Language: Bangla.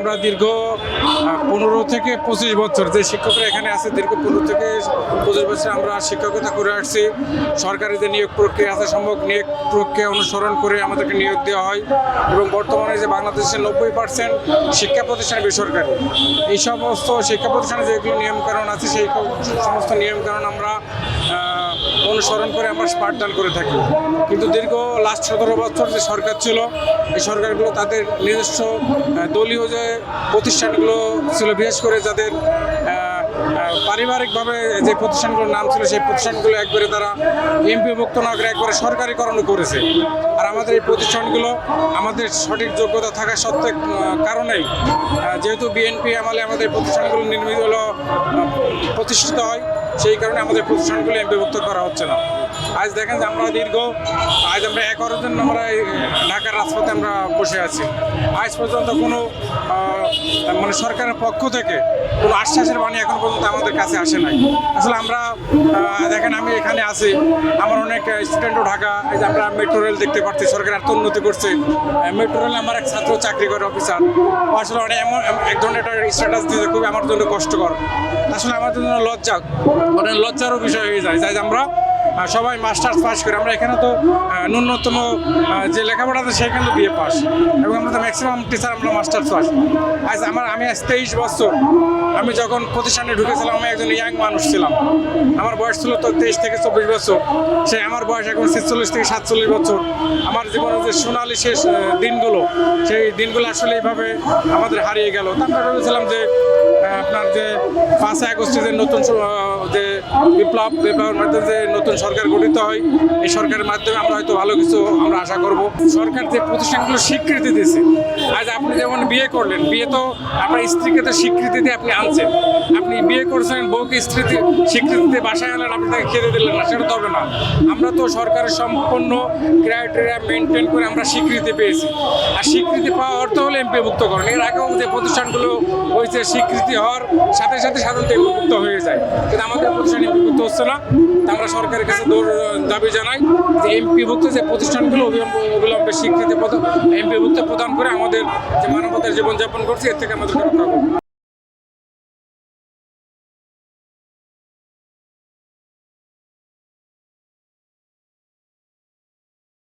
আমরা দীর্ঘ পনেরো থেকে পঁচিশ বছর যে শিক্ষকরা এখানে আছে, দীর্ঘ পনেরো থেকে পঁচিশ বছর আমরা শিক্ষকতা করে আসছি। সরকারি যে নিয়োগ প্রক্রিয়া আছে, সম্ভব নিয়োগ প্রক্রিয়া অনুসরণ করে আমাদেরকে নিয়োগ দেওয়া হয় এবং বর্তমানে যে বাংলাদেশের নব্বই পার্সেন্ট শিক্ষা প্রতিষ্ঠান বেসরকারি। এই সমস্ত শিক্ষা প্রতিষ্ঠানে যেগুলো নিয়মকানুন আছে, সেই সমস্ত নিয়মকানুন আমরা অনুসরণ করে আমরা পাঠদান করে থাকি। কিন্তু দীর্ঘ লাস্ট সতেরো বছর যে সরকার ছিল, এই সরকারগুলো তাদের নিজস্ব দলীয় যে প্রতিষ্ঠানগুলো ছিল, বিশেষ করে যাদের পারিবারিকভাবে যে প্রতিষ্ঠানগুলোর নাম ছিল, সেই প্রতিষ্ঠানগুলো একবারে তারা এমপিভুক্ত না করে একবারে সরকারিকরণ করেছে। আর আমাদের এই প্রতিষ্ঠানগুলো আমাদের সঠিক যোগ্যতা থাকা সত্ত্বে কারণেই যেহেতু বিএনপি আমলে আমাদের প্রতিষ্ঠানগুলো নির্মিত হলো প্রতিষ্ঠিত হয় সেই কারণে আমাদের প্রতিষ্ঠানগুলো এমপিভুক্ত করা হচ্ছে না। আজ দেখেন যে আমরা দীর্ঘ, আজ আমরা এগারো জন আমরা এই ঢাকার রাজপথে আমরা বসে আছি। আজ পর্যন্ত কোনো মানে সরকারের পক্ষ থেকে কোনো আশ্বাসের বাণী এখন পর্যন্ত আমাদের কাছে আসে নাই। আসলে আমরা দেখেন আমি এখানে আছি। আমার অনেক স্টুডেন্টও ঢাকা, এই যে আমরা মেট্রো রেল দেখতে পাচ্ছি সরকার এত উন্নতি করছে। মেট্রো রেলে আমার এক ছাত্র চাকরি করে, অফিসার। আসলে অনেক এমন, এক ধরনের একটা স্ট্যাটাস দিতে খুবই আমার জন্য কষ্টকর। আসলে আমার জন্য লজ্জা অনেক লজ্জারও বিষয় হয়ে যায়। যাই আমরা সবাই মাস্টার্স পাস করে। আমরা এখানে তো ন্যূনতম যে লেখাপড়া আছে সেখানে তো পাস এবং আমরা তো ম্যাক্সিমাম টিচার আমরা মাস্টার্স পাস আজ আমার, আমি আজ তেইশ বছর, আমি যখন প্রতিষ্ঠানে ঢুকেছিলাম, আমি একজন ইয়াং মানুষ ছিলাম। আমার বয়স ছিল তো তেইশ থেকে চব্বিশ বছর। সে আমার বয়স এখন ছেচল্লিশ থেকে সাতচল্লিশ বছর। আমার জীবনের যে সোনালি শেষ দিনগুলো, সেই দিনগুলো আসলে এইভাবে আমাদের হারিয়ে গেল। তা আমরা ভেবেছিলাম যে আপনার যে পাঁচই আগস্টে যে নতুন যে বিপ্লব, বিপ্লবের মাধ্যমে যে নতুন সরকার গঠিত হয়, এই সরকারের মাধ্যমে আমরা হয়তো ভালো কিছু আমরা আশা করব। সরকার যে প্রতিষ্ঠানগুলো স্বীকৃতি দিয়েছে, আজ আপনি যেমন বিয়ে করলেন, বিয়ে তো আপনার স্ত্রীকে তো স্বীকৃতি দিয়ে আপনি আনছেন। আপনি বিয়ে করছেন, বউকে স্ত্রীতে স্বীকৃতি দিয়ে বাসায় আনলেন, আপনি তাকে খেতে দিলেন না, সেটা তো হবে না। আমরা তো সরকারের সম্পূর্ণ ক্রাইটেরিয়া মেনটেন করে আমরা স্বীকৃতি পেয়েছি। আর স্বীকৃতি পাওয়া অর্থ হলো এমপিভুক্তকরণ এর আগেও যে প্রতিষ্ঠানগুলো হয়েছে, স্বীকৃতি হওয়ার সাথে সাথে সাধারণত এমপিভুক্ত হয়ে যায়। কিন্তু আমাদের প্রতিষ্ঠান এমপিভুক্ত হচ্ছে না। আমরা সরকারের কাছে দাবি জানাই যে এমপিভুক্ত যে প্রতিষ্ঠানগুলো অবিলম্বে স্বীকৃতি এমপিভুক্ত প্রদান করে আমাদের যে মানবতার জীবনযাপন করছে, এর থেকে আমাদের রক্ষা করবে